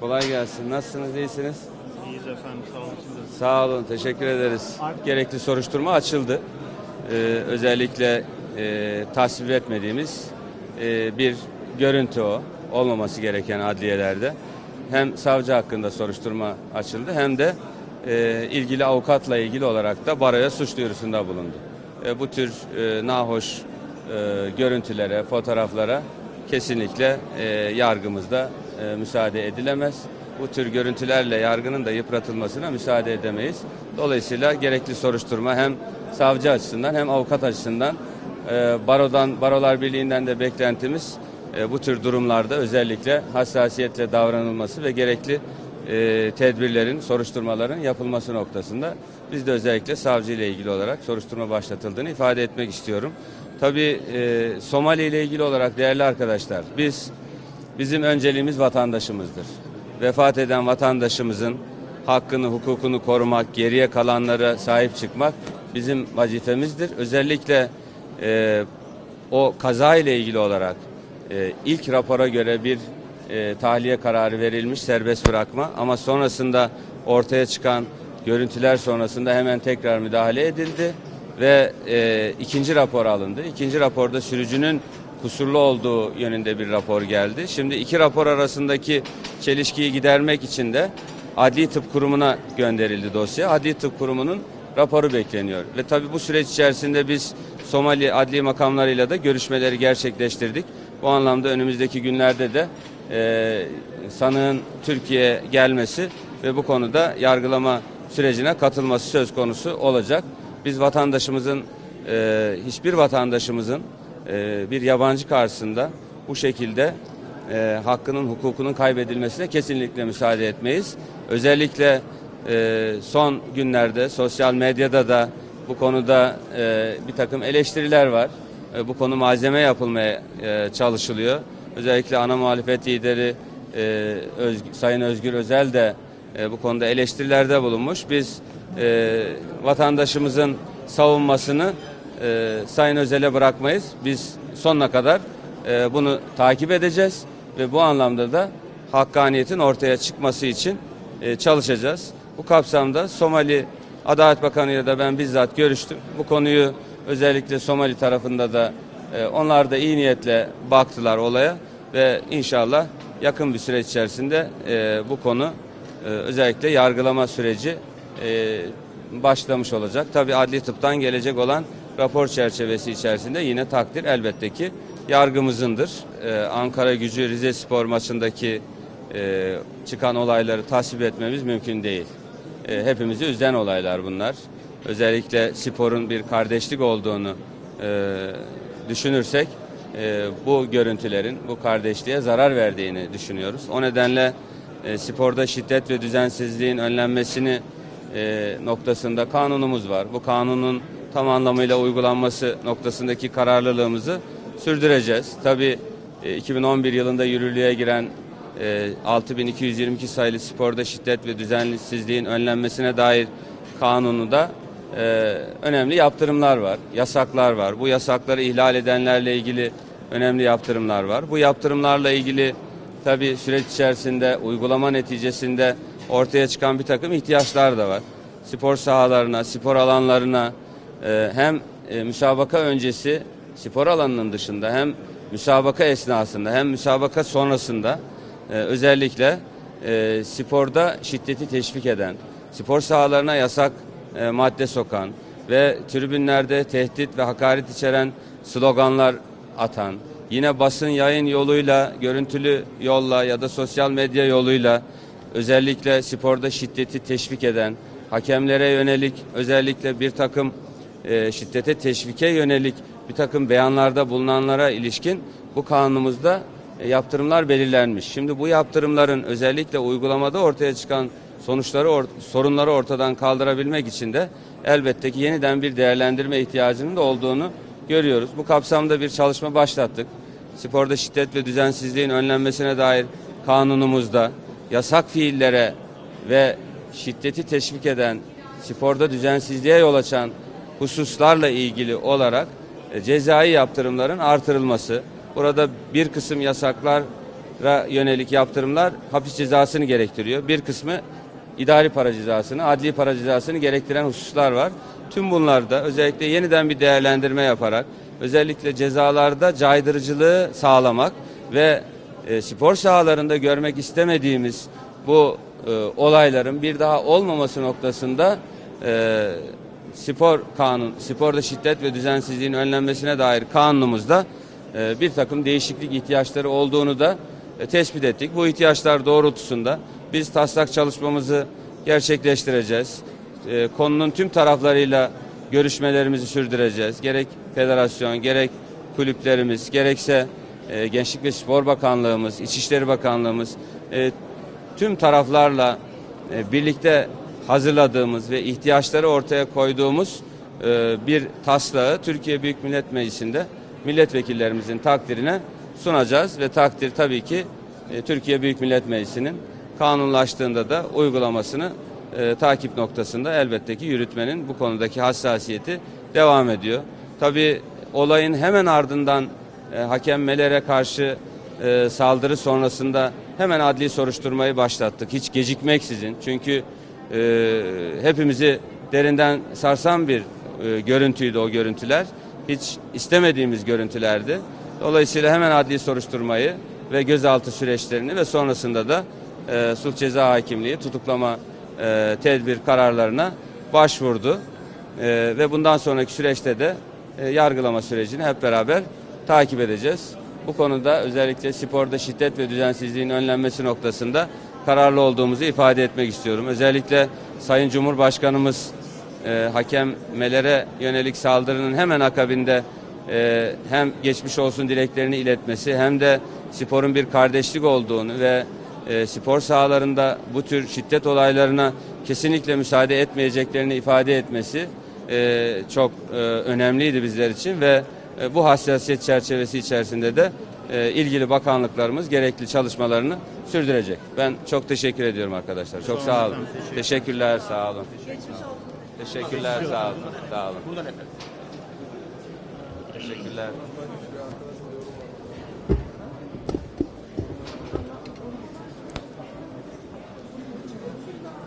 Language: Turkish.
Kolay gelsin. Nasılsınız? İyisiniz? İyiyiz efendim sağ olun siz. Sağ olun. Teşekkür ederiz. Gerekli soruşturma açıldı. Ee, özellikle e, tasvip etmediğimiz e, bir görüntü o. Olmaması gereken adliyelerde. Hem savcı hakkında soruşturma açıldı hem de e, ilgili avukatla ilgili olarak da baroya suç duyurusunda bulundu. E, bu tür e, nahoş e, görüntülere, fotoğraflara kesinlikle e, yargımızda e, müsaade edilemez. Bu tür görüntülerle yargının da yıpratılmasına müsaade edemeyiz. Dolayısıyla gerekli soruşturma hem savcı açısından hem avukat açısından e, barodan barolar birliğinden de beklentimiz e, bu tür durumlarda özellikle hassasiyetle davranılması ve gerekli e, tedbirlerin, soruşturmaların yapılması noktasında biz de özellikle savcı ile ilgili olarak soruşturma başlatıldığını ifade etmek istiyorum. Tabii e, Somali ile ilgili olarak değerli arkadaşlar biz bizim önceliğimiz vatandaşımızdır. Vefat eden vatandaşımızın hakkını, hukukunu korumak, geriye kalanlara sahip çıkmak bizim vazifemizdir. Özellikle e, o kaza ile ilgili olarak e, ilk rapora göre bir e, tahliye kararı verilmiş serbest bırakma ama sonrasında ortaya çıkan görüntüler sonrasında hemen tekrar müdahale edildi ve e, ikinci rapor alındı. İkinci raporda sürücünün kusurlu olduğu yönünde bir rapor geldi. Şimdi iki rapor arasındaki çelişkiyi gidermek için de Adli Tıp Kurumu'na gönderildi dosya. Adli Tıp Kurumu'nun raporu bekleniyor. Ve tabii bu süreç içerisinde biz Somali adli makamlarıyla da görüşmeleri gerçekleştirdik. Bu anlamda önümüzdeki günlerde de e, sanığın Türkiye'ye gelmesi ve bu konuda yargılama sürecine katılması söz konusu olacak. Biz vatandaşımızın, e, hiçbir vatandaşımızın e, bir yabancı karşısında bu şekilde e, hakkının, hukukunun kaybedilmesine kesinlikle müsaade etmeyiz. Özellikle e, son günlerde sosyal medyada da bu konuda bir takım eleştiriler var. Bu konu malzeme yapılmaya çalışılıyor. Özellikle ana muhalefet lideri Sayın Özgür Özel de bu konuda eleştirilerde bulunmuş. Biz vatandaşımızın savunmasını e, Sayın Özel'e bırakmayız. Biz sonuna kadar e, bunu takip edeceğiz ve bu anlamda da hakkaniyetin ortaya çıkması için e, çalışacağız. Bu kapsamda Somali Adalet Bakanı ile de ben bizzat görüştüm. Bu konuyu özellikle Somali tarafında da e, onlar da iyi niyetle baktılar olaya ve inşallah yakın bir süreç içerisinde e, bu konu e, özellikle yargılama süreci e, başlamış olacak. Tabi adli tıptan gelecek olan rapor çerçevesi içerisinde yine takdir elbette ki yargımızındır. E, Ankara gücü Rize Spor maçındaki e, çıkan olayları tasvip etmemiz mümkün değil. E, hepimizi üzen olaylar bunlar. Özellikle sporun bir kardeşlik olduğunu e, düşünürsek e, bu görüntülerin bu kardeşliğe zarar verdiğini düşünüyoruz. O nedenle e, sporda şiddet ve düzensizliğin önlenmesini e, noktasında kanunumuz var. Bu kanunun tam anlamıyla uygulanması noktasındaki kararlılığımızı sürdüreceğiz. Tabii e, 2011 yılında yürürlüğe giren e, 6222 sayılı sporda şiddet ve düzensizliğin önlenmesine dair kanunu da e, önemli yaptırımlar var, yasaklar var. Bu yasakları ihlal edenlerle ilgili önemli yaptırımlar var. Bu yaptırımlarla ilgili tabii süreç içerisinde uygulama neticesinde ortaya çıkan bir takım ihtiyaçlar da var. Spor sahalarına, spor alanlarına e, hem e, müsabaka öncesi spor alanının dışında hem müsabaka esnasında hem müsabaka sonrasında e, özellikle e, sporda şiddeti teşvik eden, spor sahalarına yasak madde sokan ve tribünlerde tehdit ve hakaret içeren sloganlar atan, yine basın yayın yoluyla, görüntülü yolla ya da sosyal medya yoluyla özellikle sporda şiddeti teşvik eden, hakemlere yönelik özellikle bir takım e, şiddete teşvike yönelik bir takım beyanlarda bulunanlara ilişkin bu kanunumuzda e, yaptırımlar belirlenmiş. Şimdi bu yaptırımların özellikle uygulamada ortaya çıkan sonuçları, or- sorunları ortadan kaldırabilmek için de elbette ki yeniden bir değerlendirme ihtiyacının da olduğunu görüyoruz. Bu kapsamda bir çalışma başlattık. Sporda şiddet ve düzensizliğin önlenmesine dair kanunumuzda yasak fiillere ve şiddeti teşvik eden, sporda düzensizliğe yol açan hususlarla ilgili olarak e, cezai yaptırımların artırılması. Burada bir kısım yasaklar ra yönelik yaptırımlar hapis cezasını gerektiriyor. Bir kısmı idari para cezasını, adli para cezasını gerektiren hususlar var. Tüm bunlarda özellikle yeniden bir değerlendirme yaparak özellikle cezalarda caydırıcılığı sağlamak ve e, spor sahalarında görmek istemediğimiz bu e, olayların bir daha olmaması noktasında e, spor kanun, sporda şiddet ve düzensizliğin önlenmesine dair kanunumuzda e, bir takım değişiklik ihtiyaçları olduğunu da e, tespit ettik. Bu ihtiyaçlar doğrultusunda biz taslak çalışmamızı gerçekleştireceğiz. E, konunun tüm taraflarıyla görüşmelerimizi sürdüreceğiz. Gerek federasyon, gerek kulüplerimiz, gerekse e, Gençlik ve Spor Bakanlığımız, İçişleri Bakanlığımız e, tüm taraflarla e, birlikte hazırladığımız ve ihtiyaçları ortaya koyduğumuz e, bir taslağı Türkiye Büyük Millet Meclisi'nde milletvekillerimizin takdirine sunacağız ve takdir tabii ki e, Türkiye Büyük Millet Meclisi'nin kanunlaştığında da uygulamasını e, takip noktasında elbette ki yürütmenin bu konudaki hassasiyeti devam ediyor. Tabii olayın hemen ardından e, hakem Meler'e karşı e, saldırı sonrasında hemen adli soruşturmayı başlattık. Hiç gecikmeksizin. Çünkü e, hepimizi derinden sarsan bir e, görüntüydü o görüntüler. Hiç istemediğimiz görüntülerdi. Dolayısıyla hemen adli soruşturmayı ve gözaltı süreçlerini ve sonrasında da e, sulh ceza hakimliği tutuklama e, tedbir kararlarına başvurdu. E, ve bundan sonraki süreçte de e, yargılama sürecini hep beraber takip edeceğiz. Bu konuda özellikle sporda şiddet ve düzensizliğin önlenmesi noktasında kararlı olduğumuzu ifade etmek istiyorum. Özellikle Sayın Cumhurbaşkanımız e, hakemelere yönelik saldırının hemen akabinde e, hem geçmiş olsun dileklerini iletmesi hem de sporun bir kardeşlik olduğunu ve e, spor sahalarında bu tür şiddet olaylarına kesinlikle müsaade etmeyeceklerini ifade etmesi e, çok e, önemliydi bizler için ve e, bu hassasiyet çerçevesi içerisinde de e, ilgili bakanlıklarımız gerekli çalışmalarını sürdürecek. Ben çok teşekkür ediyorum arkadaşlar. Çok sağ olun. Teşekkürler, sağ olun. Teşekkürler, sağ olun. Sağ olun. Teşekkürler.